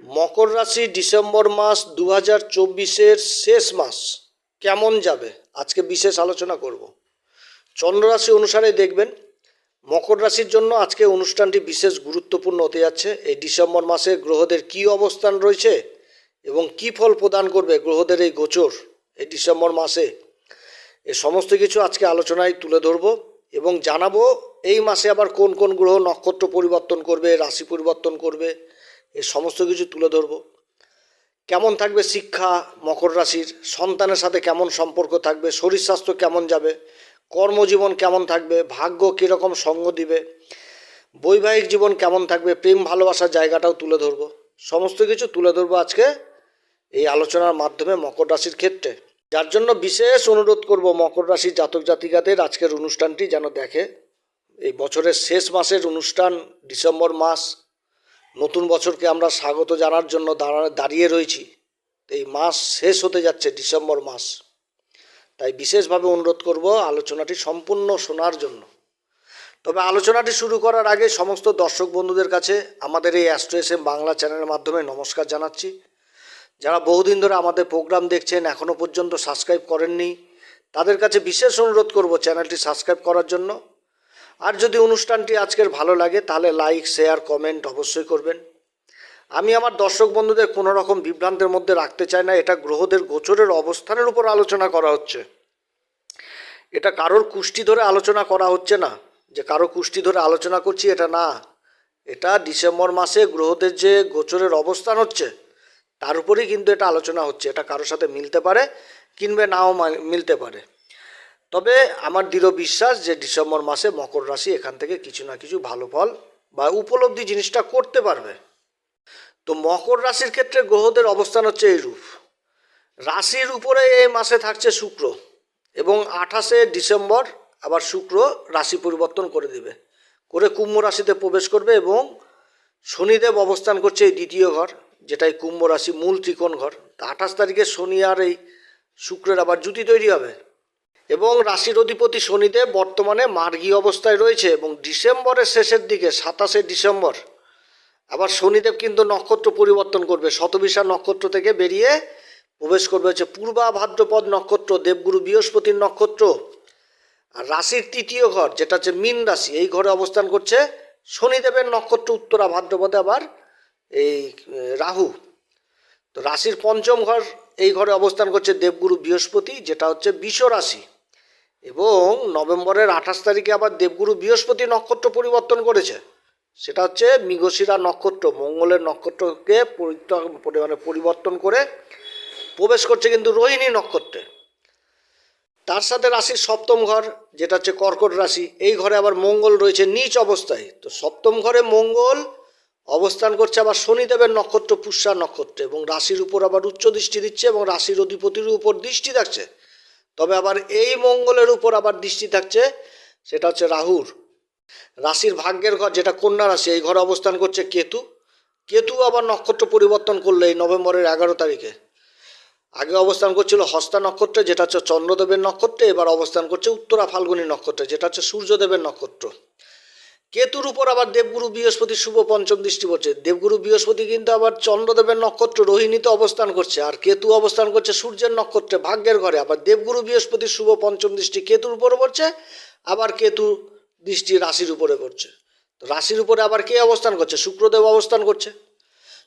মকর রাশি ডিসেম্বর মাস দু হাজার চব্বিশের শেষ মাস কেমন যাবে? আজকে বিশেষ আলোচনা করব। চন্দ্ররাশি অনুসারে দেখবেন, মকর রাশির জন্য আজকে অনুষ্ঠানটি বিশেষ গুরুত্বপূর্ণ হতে যাচ্ছে। এই ডিসেম্বর মাসে গ্রহদের কী অবস্থান রয়েছে এবং কী ফল প্রদান করবে গ্রহদের এই গোচর এই ডিসেম্বর মাসে, এ সমস্ত কিছু আজকে আলোচনায় তুলে ধরব এবং জানাব এই মাসে আবার কোন কোন গ্রহ নক্ষত্র পরিবর্তন করবে, রাশি পরিবর্তন করবে। এ সমস্ত কিছু তুলে ধরব। কেমন থাকবে শিক্ষা, মকর রাশির? সন্তানের সাথে কেমন সম্পর্ক থাকবে? শরীর স্বাস্থ্য কেমন যাবে? কর্মজীবন কেমন থাকবে? ভাগ্য কীরকম সঙ্গ দিবে? বৈবাহিক জীবন কেমন থাকবে? প্রেম ভালোবাসার জায়গাটাও তুলে ধরবো। সমস্ত কিছু তুলে ধরবো আজকে এই আলোচনার মাধ্যমে মকর রাশির ক্ষেত্রে। যার জন্য বিশেষ অনুরোধ করব মকর রাশির জাতক জাতিকাদের আজকের অনুষ্ঠানটি যেন দেখে। এই বছরের শেষ মাসের অনুষ্ঠান ডিসেম্বর মাস নতুন বছরকে আমরা স্বাগত জানার জন্য দাঁড়া- দাঁড়িয়ে রয়েছি। এই মাস শেষ হতে যাচ্ছে, ডিসেম্বর মাস। তাই বিশেষভাবে অনুরোধ করব আলোচনাটি সম্পূর্ণ শোনার জন্য। তবে আলোচনাটি শুরু করার আগে সমস্ত দর্শক বন্ধুদের কাছে আমাদের এই অ্যাস্ট্রো এস এম বাংলা চ্যানেলের মাধ্যমে নমস্কার জানাচ্ছি। যারা বহুদিন ধরে আমাদের প্রোগ্রাম দেখছেন এখনও পর্যন্ত সাবস্ক্রাইব করেননি, তাদের কাছে বিশেষ অনুরোধ করব চ্যানেলটি সাবস্ক্রাইব করার জন্য। আর যদি অনুষ্ঠানটি আজকের ভালো লাগে, তাহলে লাইক শেয়ার কমেন্ট অবশ্যই করবেন। আমি আমার দর্শক বন্ধুদের কোনো রকম বিভ্রান্তের মধ্যে রাখতে চাই না, এটা গ্রহদের গোচরের অবস্থানের উপর আলোচনা করা হচ্ছে। এটা কারোর কুষ্টি ধরে আলোচনা করা হচ্ছে না। যে কারও কুষ্টি ধরে আলোচনা করছি, এটা না। এটা ডিসেম্বর মাসে গ্রহদের যে গোচরের অবস্থান হচ্ছে, তার উপরেই কিন্তু এটা আলোচনা হচ্ছে। এটা কারোর সাথে মিলতে পারে কিংবা নাও মিলতে পারে। তবে আমার দৃঢ় বিশ্বাস যে ডিসেম্বর মাসে মকর রাশি এখান থেকে কিছু না কিছু ভালো ফল বা উপলব্ধি জিনিসটা করতে পারবে। তো মকর রাশির ক্ষেত্রে গ্রহদের অবস্থান হচ্ছে এইরূপ। রাশির উপরে এই মাসে থাকছে শুক্র এবং আঠাশে ডিসেম্বর আবার শুক্র রাশি পরিবর্তন করে দেবে। করে কুম্ভ রাশিতে প্রবেশ করবে এবং শনিদেব অবস্থান করছে এই দ্বিতীয় ঘর, যেটাই কুম্ভ রাশি মূল ত্রিকোণ ঘর। তা আঠাশ তারিখে শনি আর এই শুক্রের আবার জুতি তৈরি হবে। এবং রাশির অধিপতি শনিদেব বর্তমানে মার্গী অবস্থায় রয়েছে এবং ডিসেম্বরের শেষের দিকে, সাতাশে ডিসেম্বর। আবার শনিদেব কিন্তু নক্ষত্র পরিবর্তন করবে। শতবিশা নক্ষত্র থেকে বেরিয়ে প্রবেশ করবে হচ্ছে পূর্বা ভাদ্রপদ নক্ষত্র, দেবগুরু বৃহস্পতির নক্ষত্র। আর রাশির তৃতীয় ঘর, যেটা হচ্ছে মীন রাশি, এই ঘরে অবস্থান করছে শনিদেবের নক্ষত্র উত্তরা ভাদ্রপদে আবার এই, রাহু। তো রাশির পঞ্চম ঘর, এই ঘরে অবস্থান করছে দেবগুরু বৃহস্পতি, যেটা হচ্ছে বিষ রাশি। এবং নভেম্বরের আঠাশ তারিখে আবার দেবগুরু বৃহস্পতি নক্ষত্র পরিবর্তন করেছে। সেটা হচ্ছে মৃগশিরা নক্ষত্র, মঙ্গলের নক্ষত্রকে মানে পরিবর্তন করে প্রবেশ করছে কিন্তু রোহিণী নক্ষত্রে। তার সাথে রাশির সপ্তম ঘর, যেটা হচ্ছে কর্কট রাশি, এই ঘরে আবার মঙ্গল রয়েছে নিচ অবস্থায়। তো সপ্তম ঘরে মঙ্গল, অবস্থান করছে আবার শনিদেবের নক্ষত্র, পুষ্যা নক্ষত্রে এবং রাশির উপর আবার উচ্চ দৃষ্টি দিচ্ছে এবং রাশির অধিপতির উপর দৃষ্টি থাকছে তবে আবার এই মঙ্গলের উপর আবার দৃষ্টি থাকছে, সেটা হচ্ছে রাহুর। রাশির ভাগ্যের ঘর, যেটা কন্যা রাশি, এই ঘরে অবস্থান করছে কেতু। কেতু আবার নক্ষত্র পরিবর্তন করলে এই নভেম্বরের এগারো তারিখে। আগে অবস্থান করছিল হস্তা নক্ষত্রে, যেটা হচ্ছে চন্দ্রদেবের নক্ষত্রে, এবার অবস্থান করছে উত্তরা ফাল্গুনী নক্ষত্রে, যেটা হচ্ছে সূর্যদেবের নক্ষত্র। কেতুর উপর আবার দেবগুরু বৃহস্পতি শুভ পঞ্চম দৃষ্টি পড়ছে। দেবগুরু বৃহস্পতি কিন্তু আবার চন্দ্রদেবের নক্ষত্র রোহিণীতে অবস্থান করছে। আর কেতু অবস্থান করছে সূর্যের নক্ষত্রে ভাগ্যের ঘরে। আবার দেবগুরু বৃহস্পতি শুভ পঞ্চম দৃষ্টি কেতুর উপরে পড়ছে, আবার কেতু দৃষ্টি রাশির উপরে পড়ছে। রাশির উপরে আবার কে অবস্থান করছে? শুক্রদেব অবস্থান করছে।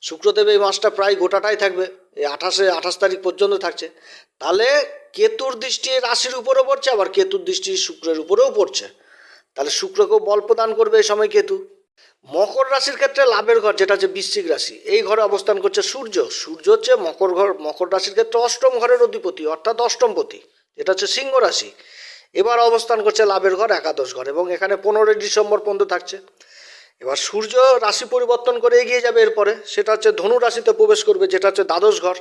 শুক্রদেব এই মাসটা প্রায় গোটাটাই থাকবে, এই আঠাশে, আঠাশ তারিখ পর্যন্ত থাকছে। তাহলে কেতুর দৃষ্টি রাশির উপরেও পড়ছে, আবার কেতুর দৃষ্টি শুক্রের উপরেও পড়ছে। তাহলে শুক্রকেও বল প্রদান করবে এই সময় কেতু। মকর রাশির ক্ষেত্রে লাভের ঘর যেটা হচ্ছে বৃশ্চিক রাশি, এই ঘরে অবস্থান করছে সূর্য। সূর্য হচ্ছে মকর ঘর, মকর রাশির ক্ষেত্রে অষ্টম ঘরের অধিপতি, অর্থাৎ অষ্টমপতি, যেটা হচ্ছে সিংহ রাশি। এবার অবস্থান করছে লাভের ঘর, একাদশ ঘর, এবং এখানে পনেরোই ডিসেম্বর পর্যন্ত থাকছে। এবার সূর্য রাশি পরিবর্তন করে এগিয়ে যাবে এরপরে, সেটা হচ্ছে ধনু রাশিতে প্রবেশ করবে, যেটা হচ্ছে দ্বাদশ ঘর।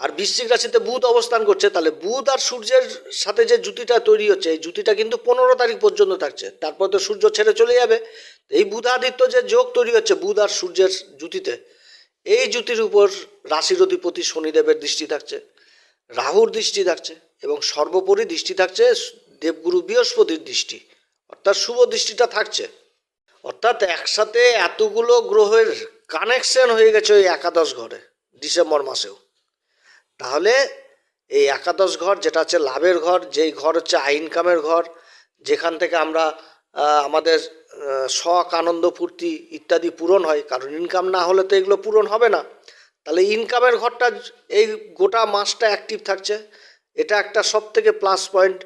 আর বৃশ্চিক রাশিতে বুধ অবস্থান করছে, তাহলে বুধ আর সূর্যের সাথে যে জুতিটা তৈরি হচ্ছে, এই জুতিটা কিন্তু পনেরো তারিখ পর্যন্ত থাকছে। তারপর তো সূর্য ছেড়ে চলে যাবে। এই বুধাদিত্য যে যোগ তৈরি হচ্ছে বুধ আর সূর্যের জুতিতে, এই জুতির উপর রাশির অধিপতি শনিদেবের দৃষ্টি থাকছে, রাহুর দৃষ্টি থাকছে এবং সর্বোপরি দৃষ্টি থাকছে দেবগুরু বৃহস্পতির দৃষ্টি। অর্থাৎ শুভ দৃষ্টিটা থাকছে। অর্থাৎ একসাথে এতগুলো গ্রহের কানেকশন হয়ে গেছে ওই একাদশ ঘরে, ডিসেম্বর মাসেও। তাহলে এই একাদশ ঘর, যেটা হচ্ছে লাভের ঘর, যেই ঘর হচ্ছে আই ইনকামের ঘর, যেখান থেকে আমরা আমাদের শখ, আনন্দ, ফুর্তি ইত্যাদি পূরণ হয়, কারণ ইনকাম না হলে তো এগুলো পূরণ হবে না। তাহলে ইনকামের ঘরটা এই গোটা মাসটা অ্যাক্টিভ থাকছে। এটা একটা সব থেকে প্লাস পয়েন্ট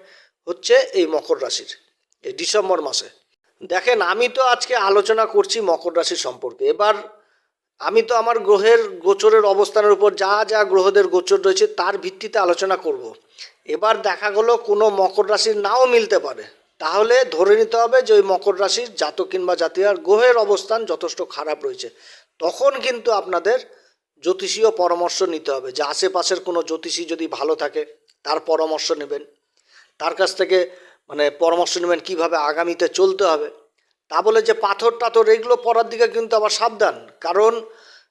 হচ্ছে এই মকর রাশির, এই ডিসেম্বর মাসে। দেখেন, আমি তো আজকে আলোচনা করছি মকর রাশি সম্পর্কে। এবার আমি তো আমার গ্রহের গোচরের অবস্থানের উপর যা যা গ্রহদের গোচর রয়েছে তার ভিত্তিতে আলোচনা করব। এবার দেখা গেলো কোনো মকর রাশির নাও মিলতে পারে। তাহলে ধরে নিতে হবে যে ওই মকর রাশির জাতক কিংবা জাতীয় গ্রহের অবস্থান যথেষ্ট খারাপ রয়েছে। তখন কিন্তু আপনাদের জ্যোতিষীয় পরামর্শ নিতে হবে যে আশেপাশের কোনো জ্যোতিষী যদি ভালো থাকে, তার পরামর্শ নেবেন। তার কাছ থেকে মানে পরামর্শ নেবেন কীভাবে আগামীতে চলতে হবে। তা বলে যে পাথর টাথর, এগুলো পড়ার দিকে কিন্তু আবার সাবধান। কারণ,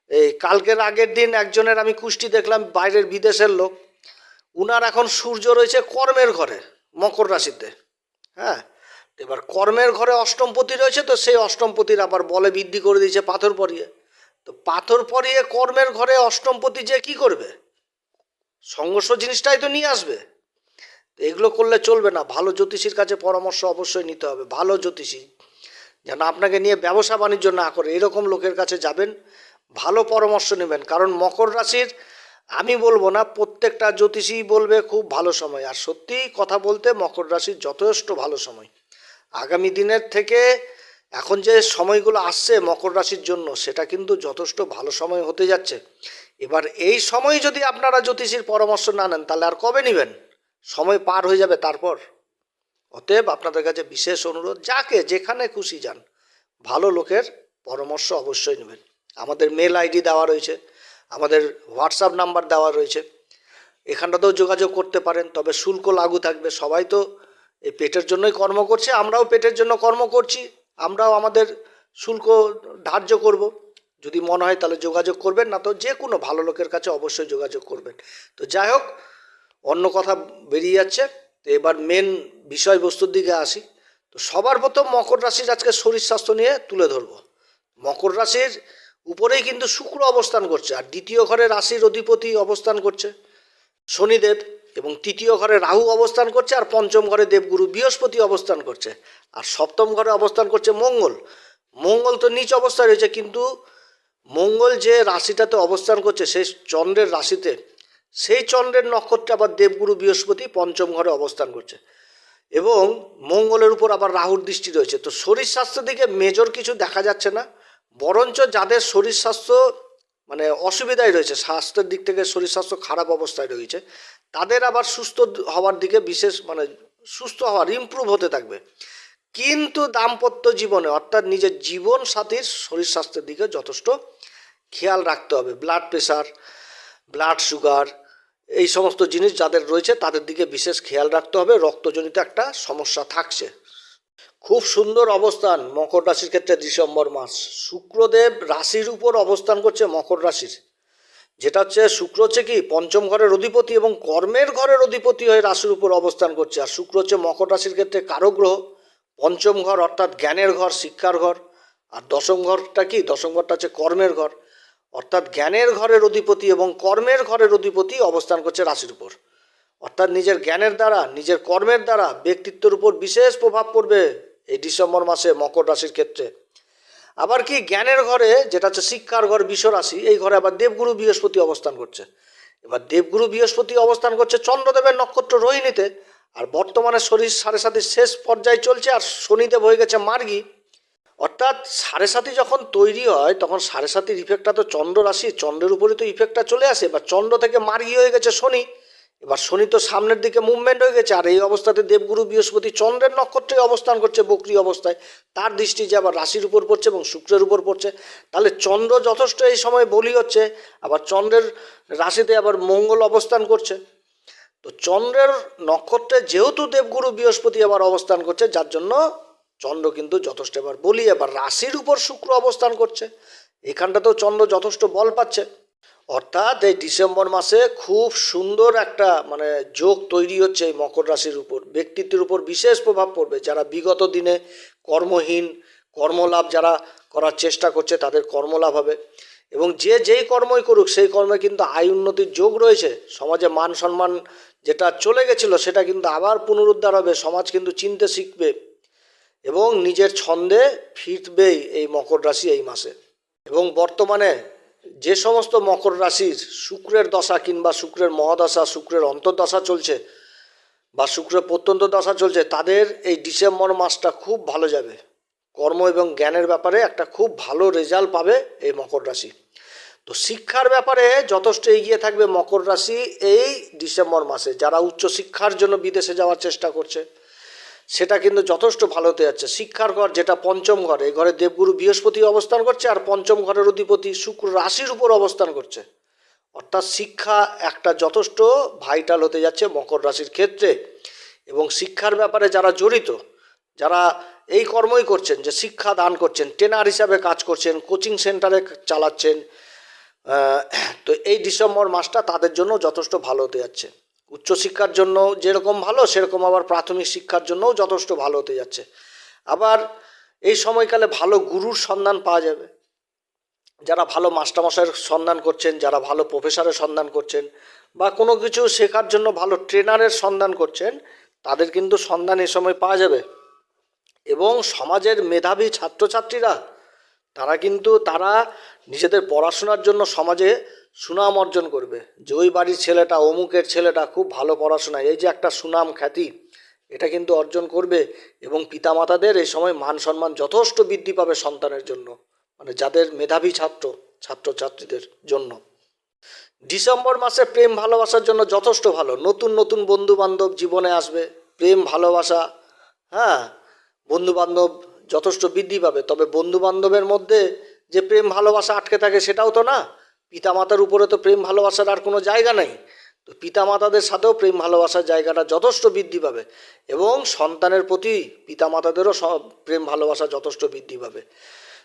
এই কালকের আগের দিন একজনের আমি কুষ্টি দেখলাম, বাইরের বিদেশের লোক। উনার এখন সূর্য রয়েছে কর্মের ঘরে, মকর রাশিতে। হ্যাঁ? এবার কর্মের ঘরে অষ্টমপতি রয়েছে তো সেই অষ্টমপতির আবার বলে বৃদ্ধি করে দিয়েছে পাথর পরিয়ে। তো পাথর পরিয়ে কর্মের ঘরে অষ্টমপতি যে কি করবে? সংঘর্ষ জিনিসটাই তো নিয়ে আসবে। তো এগুলো করলে চলবে না। ভালো জ্যোতিষীর কাছে পরামর্শ অবশ্যই নিতে হবে। ভালো জ্যোতিষী যেন আপনাকে নিয়ে ব্যবসা বাণিজ্য না করে এরকম লোকের কাছে যাবেন, ভালো পরামর্শ নেবেন। কারণ মকর রাশির, আমি বলব না, প্রত্যেকটা জ্যোতিষী বলবে খুব ভালো সময়। আর সত্যি কথা বলতে মকর রাশির যথেষ্ট ভালো সময়। আগামী দিনের থেকে এখন যে সময়গুলো আসছে মকর রাশির জন্য, সেটা কিন্তু যথেষ্ট ভালো সময় হতে যাচ্ছে। এবার এই সময় যদি আপনারা জ্যোতিষীর পরামর্শ না নেন, তাহলে আর কবে নেবেন? সময় পার হয়ে যাবে তারপর। অতএব আপনাদের কাছে বিশেষ অনুরোধ, যাকে যেখানে খুশি যান, ভালো লোকের পরামর্শ অবশ্যই নেবেন। আমাদের মেল আইডি দেওয়া রয়েছে, আমাদের হোয়াটসঅ্যাপ নাম্বার দেওয়া রয়েছে। এখানটাতেও যোগাযোগ করতে পারেন, তবে শুল্ক লাগু থাকবে। সবাই তো এই পেটের জন্যই কর্ম করছে, আমরাও পেটের জন্য কর্ম করছি, আমরাও আমাদের শুল্ক ধার্য করব। যদি মনে হয় তাহলে যোগাযোগ করবেন, না তো যে কোনো ভালো লোকের কাছে অবশ্যই যোগাযোগ করবেন। তো যাই হোক, অন্য কথা বেরিয়ে যাচ্ছে, তো এবার মেন বিষয়বস্তুর দিকে আসি, তো সবার প্রথম মকর রাশির আজকে শরীর স্বাস্থ্য নিয়ে তুলে ধরবো। মকর রাশির উপরেই কিন্তু শুক্র অবস্থান করছে, আর দ্বিতীয় ঘরে রাশির অধিপতি অবস্থান করছে, শনিদেব, এবং তৃতীয় ঘরে রাহু অবস্থান করছে, আর পঞ্চম ঘরে দেবগুরু বৃহস্পতি অবস্থান করছে, আর সপ্তম ঘরে অবস্থান করছে মঙ্গল। মঙ্গল তো নিচ অবস্থায় রয়েছে, কিন্তু মঙ্গল যে রাশিটাতে অবস্থান করছে, সেই চন্দ্রের রাশিতে, সেই চন্দ্রের নক্ষত্রে আবার দেবগুরু বৃহস্পতি পঞ্চম ঘরে অবস্থান করছে। এবং মঙ্গলের উপর আবার রাহুর দৃষ্টি রয়েছে। তো শরীর স্বাস্থ্যের দিকে মেজর কিছু দেখা যাচ্ছে না, বরঞ্চ যাদের শরীর স্বাস্থ্য মানে অসুবিধায় রয়েছে, স্বাস্থ্যের দিক থেকে শরীর স্বাস্থ্য খারাপ অবস্থায় রয়েছে, তাদের আবার সুস্থ হওয়ার দিকে বিশেষ মানে সুস্থ হওয়ার ইমপ্রুভ হতে থাকবে। কিন্তু দাম্পত্য জীবনে অর্থাৎ নিজের জীবন সাথীর শরীর স্বাস্থ্যের দিকে যথেষ্ট খেয়াল রাখতে হবে। ব্লাড প্রেশার ব্লাড সুগার এই সমস্ত জিনিস যাদের রয়েছে তাদের দিকে বিশেষ খেয়াল রাখতে হবে। রক্তজনিত একটা সমস্যা থাকছে। খুব সুন্দর অবস্থান মকর রাশির ক্ষেত্রে ডিসেম্বর মাস। শুক্রদেব রাশির উপর অবস্থান করছে মকর রাশির। যেটা হচ্ছে শুক্র হচ্ছে কি পঞ্চম ঘরের অধিপতি এবং কর্মের ঘরের অধিপতি হয়ে রাশির উপর অবস্থান করছে। আর শুক্র হচ্ছে মকর রাশির ক্ষেত্রে কারও গ্রহ। পঞ্চম ঘর অর্থাৎ জ্ঞানের ঘর, শিক্ষার ঘর। আর দশম ঘরটা কি? দশম ঘরটা হচ্ছে কর্মের ঘর। অর্থাৎ জ্ঞানের ঘরের অধিপতি এবং কর্মের ঘরের অধিপতি অবস্থান করছে রাশির উপর। অর্থাৎ নিজের জ্ঞানের দ্বারা, নিজের কর্মের দ্বারা ব্যক্তিত্বের উপর বিশেষ প্রভাব পড়বে এই ডিসেম্বর মাসে মকর রাশির ক্ষেত্রে। আবার কি জ্ঞানের ঘরে, যেটা হচ্ছে শিক্ষার ঘর বিশ্ব রাশি, এই ঘরে আবার দেবগুরু বৃহস্পতি অবস্থান করছে। এবার দেবগুরু বৃহস্পতি অবস্থান করছে চন্দ্রদেবের নক্ষত্র রোহিণীতে, আর বর্তমানে শরীর সাড়ে সাথে শেষ পর্যায়ে চলছে, আর শনিদেব হয়ে গেছে মার্গী। অর্থাৎ সাড়ে সাথী যখন তৈরি হয়, তখন সাড়ে সাতির ইফেক্টটা তো চন্দ্র রাশি, চন্দ্রের উপরে তো ইফেক্টটা চলে আসে এবার চন্দ্র থেকে মার্গী হয়ে গেছে শনি, এবার শনি তো সামনের দিকে মুভমেন্ট হয়ে গেছে, আর এই অবস্থাতে দেবগুরু, বৃহস্পতি চন্দ্রের নক্ষত্রে অবস্থান করছে বক্রি অবস্থায়, তার দৃষ্টি যে আবার রাশির উপর পড়ছে এবং শুক্রের উপর পড়ছে, তাহলে চন্দ্র যথেষ্ট এই সময় বলি হচ্ছে, আবার চন্দ্রের রাশিতে আবার মঙ্গল অবস্থান করছে, তো চন্দ্রের নক্ষত্রে যেহেতু দেবগুরু, বৃহস্পতি আবার অবস্থান করছে, যার জন্য চন্দ্র কিন্তু যথেষ্ট। এবার বলি, এবার রাশির উপর শুক্র অবস্থান করছে। এখানটাতেও চন্দ্র যথেষ্ট বল পাচ্ছে। অর্থাৎ এই ডিসেম্বর মাসে খুব সুন্দর একটা মানে যোগ তৈরি হচ্ছে এই মকর রাশির উপর। ব্যক্তিত্বের উপর বিশেষ প্রভাব পড়বে। যারা বিগত দিনে কর্মহীন, কর্মলাভ যারা করার চেষ্টা করছে, তাদের কর্মলাভ হবে। এবং যে যেই কর্মই করুক, সেই কর্মে কিন্তু আয় উন্নতির যোগ রয়েছে। সমাজে মান সম্মান যেটা চলে গেছিল, সেটা কিন্তু আবার পুনরুদ্ধার হবে। সমাজ কিন্তু চিনতে শিখবে। এবং নিজের ছন্দে ফিরবেই এই মকর রাশি এই মাসে। এবং বর্তমানে যে সমস্ত মকর রাশির শুক্রের দশা কিংবা শুক্রের মহাদশা, শুক্রের অন্তর্দশা চলছে বা শুক্রের প্রত্যন্ত দশা চলছে, তাদের এই ডিসেম্বর মাসটা খুব ভালো যাবে। কর্ম এবং জ্ঞানের ব্যাপারে একটা খুব ভালো রেজাল্ট পাবে এই মকর রাশি। তো শিক্ষার ব্যাপারে যথেষ্ট এগিয়ে থাকবে মকর রাশি এই ডিসেম্বর মাসে। যারা উচ্চশিক্ষার জন্য বিদেশে যাওয়ার চেষ্টা করছে সেটা কিন্তু যথেষ্ট ভালো হতে যাচ্ছে। শিক্ষার ঘর যেটা পঞ্চম ঘরে ঘরে দেবগুরু বৃহস্পতি অবস্থান করছে আর পঞ্চম ঘরের অধিপতি শুক্র রাশির উপর অবস্থান করছে। অর্থাৎ শিক্ষা একটা যথেষ্ট ভাইটাল হতে যাচ্ছে মকর রাশির ক্ষেত্রে। এবং শিক্ষার ব্যাপারে যারা জড়িত, যারা এই কর্মই করছেন যে শিক্ষা দান করছেন ট্রেনার হিসাবে কাজ করছেন কোচিং সেন্টারে চালাচ্ছেন তো এই ডিসেম্বর মাসটা তাদের জন্য যথেষ্ট ভালো হতে যাচ্ছে। উচ্চশিক্ষার জন্য যেরকম ভালো, সেরকম আবার প্রাথমিক শিক্ষার জন্যও যথেষ্ট ভালো হতে যাচ্ছে। আবার এই সময়কালে ভালো গুরুর সন্ধান পাওয়া যাবে। যারা ভালো মাস্টারমশাইয়ের সন্ধান করছেন, যারা ভালো প্রফেসরের সন্ধান করছেন বা কোনো কিছু শেখার জন্য ভালো ট্রেনারের সন্ধান করছেন, তাদের কিন্তু সন্ধান এ সময় পাওয়া যাবে। এবং সমাজের মেধাবী ছাত্রছাত্রীরা, তারা কিন্তু, তারা নিজেদের পড়াশোনার জন্য সমাজে সুনাম অর্জন করবে। যে ওই বাড়ির ছেলেটা, অমুকের ছেলেটা খুব ভালো পড়াশোনা, এই যে একটা সুনাম খ্যাতি, এটা কিন্তু অর্জন করবে এবং পিতামাতাদের এই সময় মান সম্মান যথেষ্ট বৃদ্ধি পাবে সন্তানের জন্য মানে যাদের মেধাবী ছাত্র, ছাত্রছাত্রীদের জন্য। ডিসেম্বর মাসে প্রেম ভালোবাসার জন্য যথেষ্ট ভালো, নতুন নতুন বন্ধু বান্ধব জীবনে আসবে, প্রেম, ভালোবাসা হ্যাঁ বন্ধু বান্ধব যথেষ্ট বৃদ্ধি পাবে, তবে বন্ধু বান্ধবের মধ্যে যে প্রেম, ভালোবাসা আটকে থাকে সেটাও তো না। পিতামাতার উপরে তো প্রেম, ভালোবাসার আর কোনো জায়গা নেই। তো পিতামাতাদের সাথেও প্রেম, ভালোবাসার জায়গাটা যথেষ্ট বৃদ্ধি পাবে এবং সন্তানের প্রতি পিতামাতাদেরও প্রেম, ভালোবাসা যথেষ্ট বৃদ্ধি পাবে।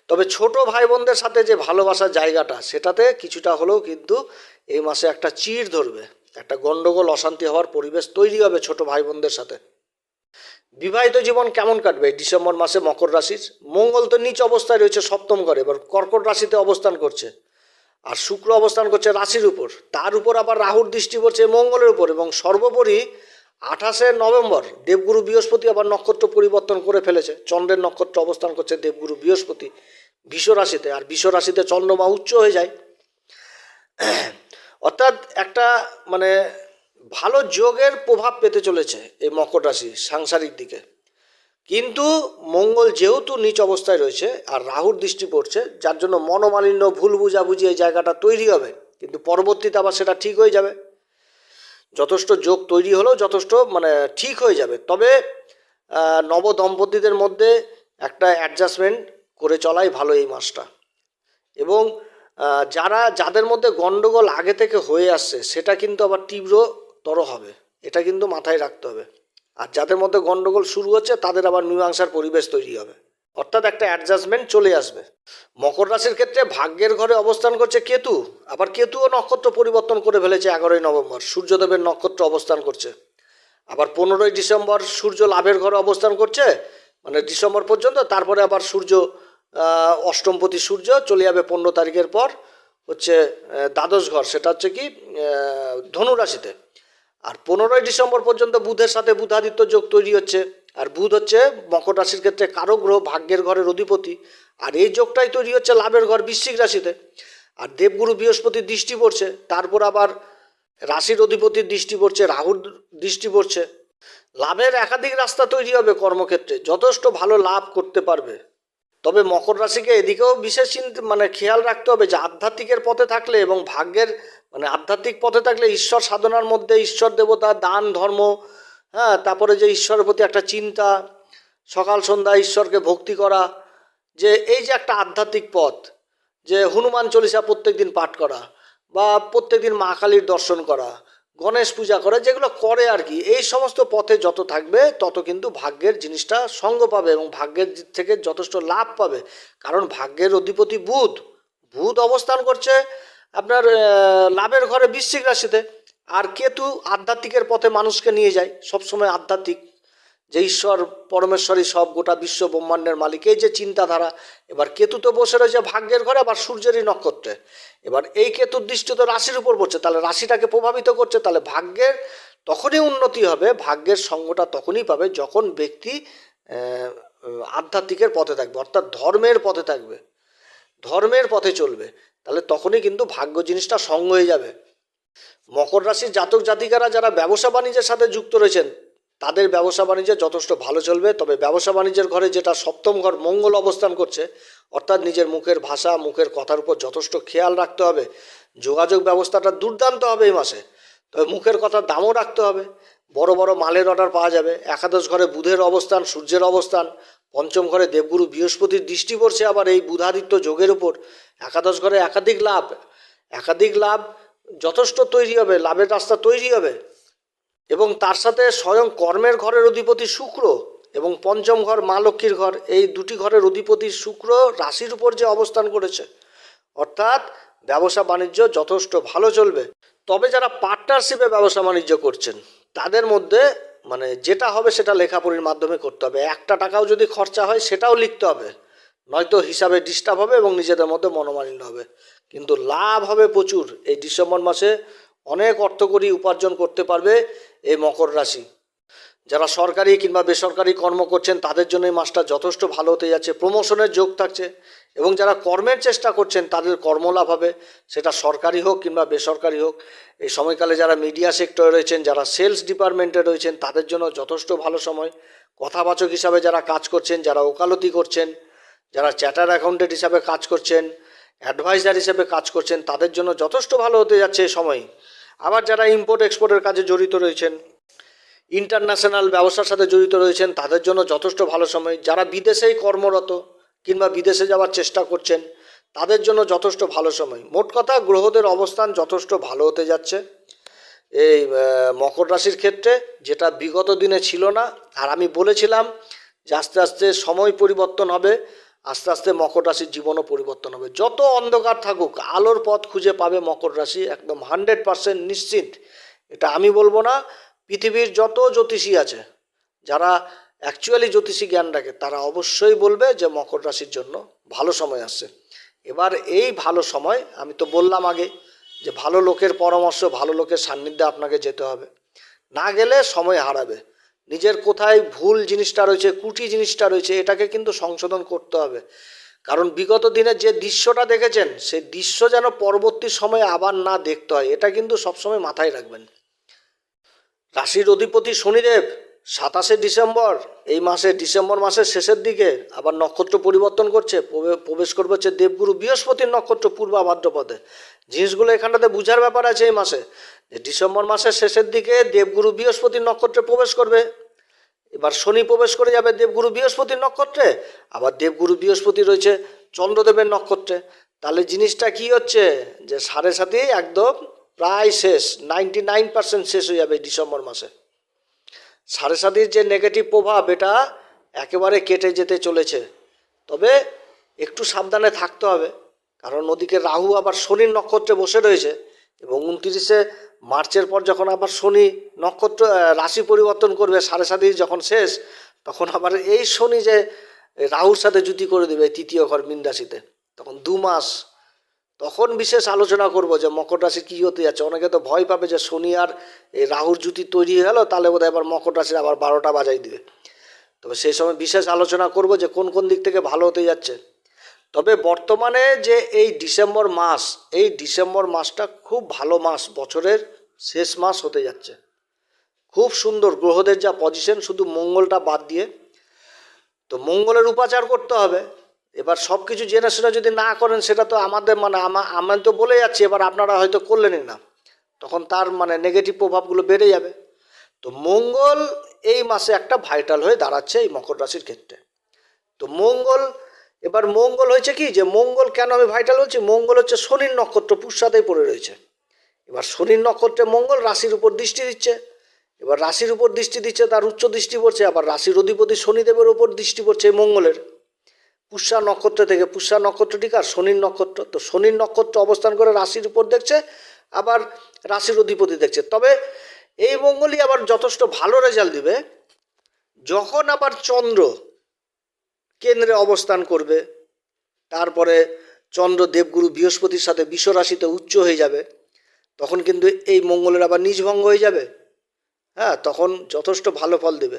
তবে ছোট ভাই বোনদের সাথে যে ভালোবাসার জায়গাটা, সেটাতে কিছুটা হলেও কিন্তু এই মাসে একটা চিড় ধরবে, একটা গণ্ডগোল অশান্তি হওয়ার পরিবেশ তৈরি হবে ছোট ভাই বোনদের সাথে। বিবাহিত জীবন কেমন কাটবে? ডিসেম্বর মাসে মকর রাশির। মঙ্গল তো নিচ অবস্থায় রয়েছে সপ্তম ঘরে, এবার কর্কট রাশিতে অবস্থান করছে। আর শুক্র অবস্থান করছে রাশির উপর। তার উপর আবার রাহুর দৃষ্টি পড়ছে মঙ্গলের উপর এবং সর্বোপরি আঠাশে নভেম্বর দেবগুরু বৃহস্পতি আবার নক্ষত্র পরিবর্তন করে ফেলেছে। চন্দ্রের নক্ষত্র অবস্থান করছে দেবগুরু বৃহস্পতি বিষ রাশিতে আর বিষ রাশিতে চন্দ্রমা উচ্চ হয়ে যায়। অর্থাৎ একটা মানে ভালো যোগের প্রভাব পেতে চলেছে এই মকর রাশি সাংসারিক দিকে। কিন্তু মঙ্গল যেহেতু নিচ অবস্থায় রয়েছে আর রাহুর দৃষ্টি পড়ছে, যার জন্য মনোমালিন্য, ভুল বুঝাবুঝি এই জায়গাটা তৈরি হবে। কিন্তু পরবর্তীতে আবার সেটা ঠিক হয়ে যাবে। যথেষ্ট যোগ তৈরি হলেও যথেষ্ট মানে ঠিক হয়ে যাবে। তবে নবদম্পতিদের মধ্যে একটা অ্যাডজাস্টমেন্ট করে চলাই ভালো এই মাসটা। এবং যারা, যাদের মধ্যে গণ্ডগোল আগে থেকে হয়ে আসছে, সেটা কিন্তু আবার তীব্রতর হবে। এটা কিন্তু মাথায় রাখতে হবে। আর যাদের মধ্যে গণ্ডগোল শুরু হচ্ছে তাদের আবার মীমাংসার পরিবেশ তৈরি হবে। অর্থাৎ একটা অ্যাডজাস্টমেন্ট চলে আসবে। মকর রাশির ক্ষেত্রে ভাগ্যের ঘরে অবস্থান করছে কেতু আবার কেতুও নক্ষত্র পরিবর্তন করে ফেলেছে এগারোই নভেম্বর। সূর্যদেবের নক্ষত্র অবস্থান করছে। আবার পনেরোই ডিসেম্বর সূর্য লাভের ঘরে অবস্থান করছে মানে ডিসেম্বর পর্যন্ত তারপরে আবার সূর্য অষ্টমপতি সূর্য চলে যাবে পনেরো তারিখের পর হচ্ছে দ্বাদশ ঘর সেটা হচ্ছে কি আহ, ধনু রাশিতে। আর পনেরোই ডিসেম্বর পর্যন্ত বুধের সাথে বুধাদিত্য যোগ তৈরি হচ্ছে। আর বুধ হচ্ছে মকর রাশির ক্ষেত্রে কারও গ্রহ, ভাগ্যের ঘরের অধিপতি। আর এই যোগটাই তৈরি হচ্ছে লাভের ঘর বৃশ্চিক রাশিতে। আর দেবগুরু বৃহস্পতির দৃষ্টি পড়ছে, তারপর আবার রাশির অধিপতির দৃষ্টি পড়ছে, রাহুর দৃষ্টি পড়ছে। লাভের একাধিক রাস্তা তৈরি হবে কর্মক্ষেত্রে, যথেষ্ট ভালো লাভ করতে পারবে। তবে মকর রাশিকে এদিকেও বিশেষ চিন্তা মানে খেয়াল রাখতে হবে যে আধ্যাত্মিকের পথে থাকলে এবং ভাগ্যের মানে আধ্যাত্মিক পথে থাকলে ঈশ্বর সাধনার মধ্যে ঈশ্বর দেবতা, দান, ধর্ম হ্যাঁ তারপরে যে ঈশ্বরের প্রতি একটা চিন্তা, সকাল, সন্ধ্যা, ঈশ্বরকে ভক্তি করা, যে এই যে একটা আধ্যাত্মিক পথ, যে হনুমান চল্লিশা প্রত্যেক দিন পাঠ করা বা প্রত্যেক দিন মা কালীর দর্শন করা গণেশ পূজা করে, যেগুলো করে আর কি, এই সমস্ত পথে যত থাকবে, তত কিন্তু ভাগ্যের জিনিসটা সঙ্গ পাবে এবং ভাগ্যের থেকে যথেষ্ট লাভ পাবে। কারণ ভাগ্যের অধিপতি বুধ। বুধ অবস্থান করছে আপনার লাভের ঘরে বৃশ্চিক রাশিতে। আর কেতু আধ্যাত্মিকের পথে মানুষকে নিয়ে যায়, সবসময় আধ্যাত্মিক। যে ঈশ্বর, পরমেশ্বরই সব গোটা বিশ্ব ব্রহ্মাণ্ডের মালিক, এই যে চিন্তাধারা, এবার কেতু তো বসে রয়েছে ভাগ্যের ঘরে, আবার সূর্যেরই নক্ষত্রে। এবার এই কেতুর দৃষ্টি তো রাশির উপর পড়ছে, তাহলে রাশিটাকে প্রভাবিত করছে, তাহলে ভাগ্যের তখনই উন্নতি হবে, ভাগ্যের সঙ্গটা তখনই পাবে যখন ব্যক্তি আধ্যাত্মিকের পথে থাকবে, অর্থাৎ ধর্মের পথে থাকবে, ধর্মের পথে চলবে, তাহলে তখনই কিন্তু ভাগ্য জিনিসটা সঙ্গ হয়ে যাবে। মকর রাশির জাতক জাতিকারা যারা ব্যবসা বাণিজ্যের সাথে যুক্ত রয়েছেন তাদের ব্যবসা বাণিজ্য যথেষ্ট ভালো চলবে, তবে ব্যবসা বাণিজ্যের ঘরে যেটা সপ্তম ঘর মঙ্গল অবস্থান করছে, অর্থাৎ নিজের মুখের ভাষা, মুখের কথার উপর যথেষ্ট খেয়াল রাখতে হবে, যোগাযোগ ব্যবস্থাটা দুর্দান্ত হবে এই মাসে, তবে মুখের কথার দামও রাখতে হবে, বড় বড় মালের অর্ডার পাওয়া যাবে, একাদশ ঘরে বুধের অবস্থান, সূর্যের অবস্থান, পঞ্চম ঘরে দেবগুরু বৃহস্পতির দৃষ্টি পড়ছে আবার এই বুধাদিত্য যোগের উপর, একাদশ ঘরে একাধিক লাভ একাধিক লাভ যথেষ্ট তৈরি হবে, লাভের রাস্তা তৈরি হবে। এবং তার সাথে স্বয়ং কর্মের ঘরের অধিপতি শুক্র এবং পঞ্চম ঘর মা লক্ষ্মীর ঘর, এই দুটি ঘরের অধিপতি শুক্র রাশির উপর যে অবস্থান করেছে, অর্থাৎ ব্যবসা বাণিজ্য যথেষ্ট ভালো চলবে। তবে যারা পার্টনারশিপে ব্যবসা বাণিজ্য করছেন, তাদের মধ্যে মানে যেটা হবে সেটা লেখাপড়ির মাধ্যমে করতে হবে। একটা টাকাও যদি খরচা হয়, সেটাও লিখতে হবে। নয়তো হিসাবে ডিস্টার্ব হবে এবং নিজেদের মধ্যে মনোমালিন্য হবে। কিন্তু লাভ হবে প্রচুর। এই ডিসেম্বর মাসে অনেক অর্থকরী উপার্জন করতে পারবে এই মকর রাশি। যারা সরকারি কিংবা বেসরকারি কর্ম করছেন, তাদের জন্য এই মাসটা যথেষ্ট ভালো হতে যাচ্ছে। প্রমোশনের যোগ থাকছে এবং যারা কর্মের চেষ্টা করছেন, তাদের কর্মলাভ হবে। সেটা সরকারি হোক কিংবা বেসরকারি হোক, এই সময়কালে যারা মিডিয়া সেক্টরে রয়েছেন, যারা সেলস ডিপার্টমেন্টে রয়েছেন, তাদের জন্য যথেষ্ট ভালো সময়। কথাবাচক হিসাবে যারা কাজ করছেন, যারা ওকালতি করছেন, যারা চ্যাটার অ্যাকাউন্টেন্ট হিসাবে কাজ করছেন, অ্যাডভাইজার হিসেবে কাজ করছেন, তাদের জন্য যথেষ্ট ভালো হতে যাচ্ছে এই সময়। আবার যারা ইম্পোর্ট এক্সপোর্টের কাজে জড়িত রয়েছেন ইন্টারন্যাশনাল ব্যবসার সাথে জড়িত রয়েছেন, তাদের জন্য যথেষ্ট ভালো সময়। যারা বিদেশেই কর্মরত কিংবা বিদেশে যাওয়ার চেষ্টা করছেন, তাদের জন্য যথেষ্ট ভালো সময়। মোট কথা, গ্রহদের অবস্থান যথেষ্ট ভালো হতে যাচ্ছে। এই মকর রাশির ক্ষেত্রে যেটা বিগত দিনে ছিল না, আর আমি বলেছিলাম যে আস্তে আস্তে সময় পরিবর্তন হবে। আস্তে আস্তে মকর রাশির জীবনও পরিবর্তন হবে। যত অন্ধকার থাকুক, আলোর পথ খুঁজে পাবে মকর রাশি একদম হান্ড্রেড পারসেন্ট নিশ্চিত এটা আমি বলব না, পৃথিবীর যত জ্যোতিষী আছে, যারা অ্যাকচুয়ালি জ্যোতিষী জ্ঞান রাখে, তারা অবশ্যই বলবে যে মকর রাশির জন্য ভালো সময় আসছে। এবার এই ভালো সময়, আমি তো বললাম আগে যে ভালো লোকের পরামর্শ, ভালো লোকের সান্নিধ্যে আপনাকে যেতে হবে। না গেলে সময় হারাবে। নিজের কোথায় ভুল জিনিসটা রয়েছে, কুটি জিনিসটা রয়েছে, এটাকে কিন্তু সংশোধন করতে হবে। কারণ বিগত দিনে যে দৃশ্যটা দেখেছেন, সেই দৃশ্য যেন পরবর্তী সময়ে আবার না দেখতে হয়, এটা কিন্তু সবসময় মাথায় রাখবেন। রাশির অধিপতি শনিদেব সাতাশে ডিসেম্বর, এই মাসে, ডিসেম্বর মাসের শেষের দিকে আবার নক্ষত্র পরিবর্তন করছে, প্রবে- প্রবেশ করবে হচ্ছে দেবগুরু বৃহস্পতির নক্ষত্র পূর্বা ভাদ্রপদে। জিনিসগুলো এখানটাতে বুঝার ব্যাপার আছে এই মাসে, যে ডিসেম্বর মাসের শেষের দিকে দেবগুরু বৃহস্পতির নক্ষত্রে প্রবেশ করবে। এবার শনি প্রবেশ করে যাবে দেবগুরু বৃহস্পতির নক্ষত্রে, আবার দেবগুরু বৃহস্পতি রয়েছে চন্দ্রদেবের নক্ষত্রে। তাহলে জিনিসটা কি হচ্ছে? যে সাড়ে সাথে একদম প্রায় শেষ, নাইনটি নাইন পার্সেন্ট শেষ হয়ে যাবে ডিসেম্বর মাসে। সাড়ে সাতির যে নেগেটিভ প্রভাব, এটা একেবারে কেটে যেতে চলেছে। তবে একটু সাবধানে থাকতে হবে, কারণ ওদিকে রাহু আবার শনির নক্ষত্রে বসে রয়েছে এবং উনত্রিশে মার্চের পর যখন আবার শনি নক্ষত্র রাশি পরিবর্তন করবে, সাড়ে সাতি যখন শেষ, তখন আবার এই শনি যে রাহুর সাথে জুতি করে দেবে তৃতীয় ঘর মিন রাশিতে, তখন দু মাস তখন বিশেষ আলোচনা করব যে মকর রাশি কী হতে যাচ্ছে। অনেকে তো ভয় পাবে যে শনি আর এই রাহুর জুতি তৈরি হয়ে গেল, তাহলে বোধহয় এবার মকর রাশির আবার বারোটা বাজাই দিবে। তবে সেই সময় বিশেষ আলোচনা করব যে কোন কোন দিক থেকে ভালো হতে যাচ্ছে। তবে বর্তমানে যে এই ডিসেম্বর মাস, এই ডিসেম্বর মাসটা খুব ভালো মাস, বছরের শেষ মাস হতে যাচ্ছে। খুব সুন্দর গ্রহদের যা পজিশন শুধু মঙ্গলটা বাদ দিয়ে, তো মঙ্গলের উপাচার করতে হবে। এবার সব কিছু জেনে শুনে যদি না করেন, সেটা তো আমাদের মানে আমা- তো বলে যাচ্ছি, এবার আপনারা হয়তো করলেনই না। তখন তার মানে নেগেটিভ প্রভাবগুলো বেড়ে যাবে। তো মঙ্গল এই মাসে একটা ভাইটাল হয়ে দাঁড়াচ্ছে এই মকর রাশির ক্ষেত্রে। তো মঙ্গল, এবার মঙ্গল হয়েছে কি যে, মঙ্গল কেন আমি ভাইটাল বলছি? মঙ্গল হচ্ছে শনির নক্ষত্র পুষ্যাতেই পড়ে রয়েছে। এবার শনির নক্ষত্রে মঙ্গল রাশির উপর দৃষ্টি দিচ্ছে। এবার রাশির উপর দৃষ্টি দিচ্ছে, তার উচ্চ দৃষ্টি পড়ছে, আবার রাশির অধিপতি শনিদেবের উপর দৃষ্টি পড়ছে এই মঙ্গলের। পুষ্যা নক্ষত্র থেকে পুষ্যা নক্ষত্রটি কার শনির নক্ষত্র। তো শনির নক্ষত্র অবস্থান করে রাশির উপর দেখছে, আবার রাশির অধিপতি দেখছে। তবে এই মঙ্গলই আবার যথেষ্ট ভালো রেজাল্ট দিবে, যখন আবার চন্দ্র কেন্দ্রে অবস্থান করবে, তারপরে চন্দ্র দেবগুরু বৃহস্পতির সাথে বিশ্বরাশিতে উচ্চ হয়ে যাবে, তখন কিন্তু এই মঙ্গলের আবার নিজভঙ্গ হয়ে যাবে। হ্যাঁ তখন যথেষ্ট ভালো ফল দেবে।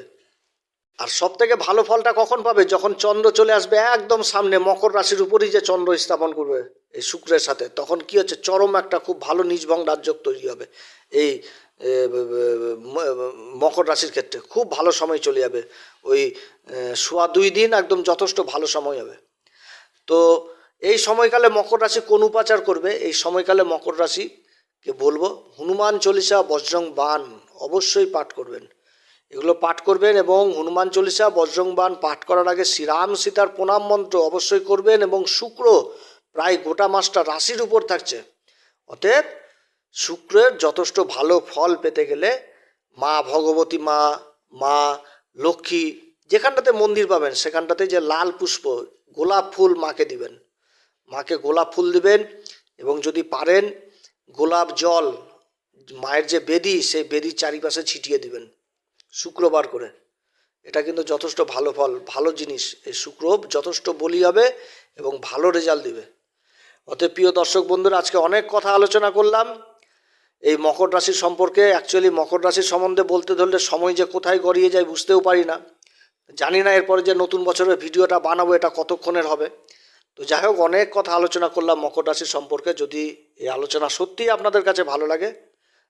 আর সব থেকে ভালো ফলটা কখন পাবে? যখন চন্দ্র চলে আসবে একদম সামনে, মকর রাশির উপরই যে চন্দ্র স্থাপন করবে, এই শুক্রের সাথে, তখন কি হচ্ছে? চরম একটা খুব ভালো নিজভঙ্গ রাজ্য তৈরি হবে। এই মকর রাশির ক্ষেত্রে খুব ভালো সময় চলে যাবে। ওই সোয়া দুই দিন একদম যথেষ্ট ভালো সময় হবে। তো এই সময়কালে মকর রাশি কোন উপাচার করবে? এই সময়কালে মকর রাশিকে বলব, হনুমান চল্লিশা, বজ্রং বান অবশ্যই পাঠ করবেন। এগুলো পাঠ করবেন এবং হনুমান চল্লিশা বজ্রং বান পাঠ করার আগে শ্রীরাম সীতার প্রণাম মন্ত্র অবশ্যই করবেন এবং শুক্র প্রায় গোটা মাসটা রাশির উপর থাকছে। অতএব শুক্রের যথেষ্ট ভালো ফল পেতে গেলে মা ভগবতী মা মা লক্ষ্মী যেখানটাতে মন্দির পাবেন, সেখানটাতে যে লাল পুষ্প, গোলাপ ফুল মাকে দিবেন। মাকে গোলাপ ফুল দিবেন এবং যদি পারেন গোলাপ জল, মায়ের যে বেদি, সেই বেদির চারিপাশে ছিটিয়ে দিবেন। শুক্রবার করে। এটা কিন্তু যথেষ্ট ভালো ফল, ভালো জিনিস। এই শুক্র যথেষ্ট বলি হবে এবং ভালো রেজাল্ট দিবে। অতএব প্রিয় দর্শক বন্ধুরা, আজকে অনেক কথা আলোচনা করলাম। এই মকর রাশির সম্পর্কে অ্যাকচুয়ালি মকর রাশির সম্বন্ধে বলতে ধরলে সময় যে কোথায় গড়িয়ে যায় বুঝতেও পারি না। জানি না এরপরে যে নতুন বছরের ভিডিওটা বানাবো এটা কতক্ষণের হবে। তো যাই হোক, অনেক কথা আলোচনা করলাম মকর রাশির সম্পর্কে। যদি এই আলোচনা সত্যিই আপনাদের কাছে ভালো লাগে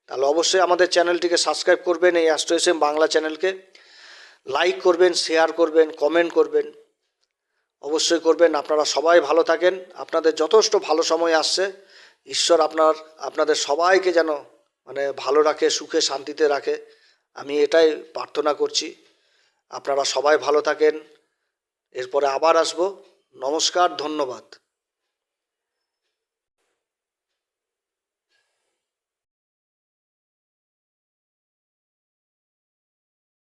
তাহলে অবশ্যই আমাদের চ্যানেলটিকে সাবস্ক্রাইব করবেন এই অ্যাস্ট্রো বাংলা চ্যানেলকে। লাইক করবেন শেয়ার করবেন কমেন্ট করবেন। অবশ্যই করবেন। আপনারা সবাই ভালো থাকেন। আপনাদের যথেষ্ট ভালো সময় আসছে। ঈশ্বর আপনার, আপনাদের সবাইকে যেন মানে ভালো রাখে, সুখে, শান্তিতে রাখে। আমি এটাই প্রার্থনা করছি। আপনারা সবাই ভালো থাকেন। এরপরে আবার আসব। নমস্কার, ধন্যবাদ।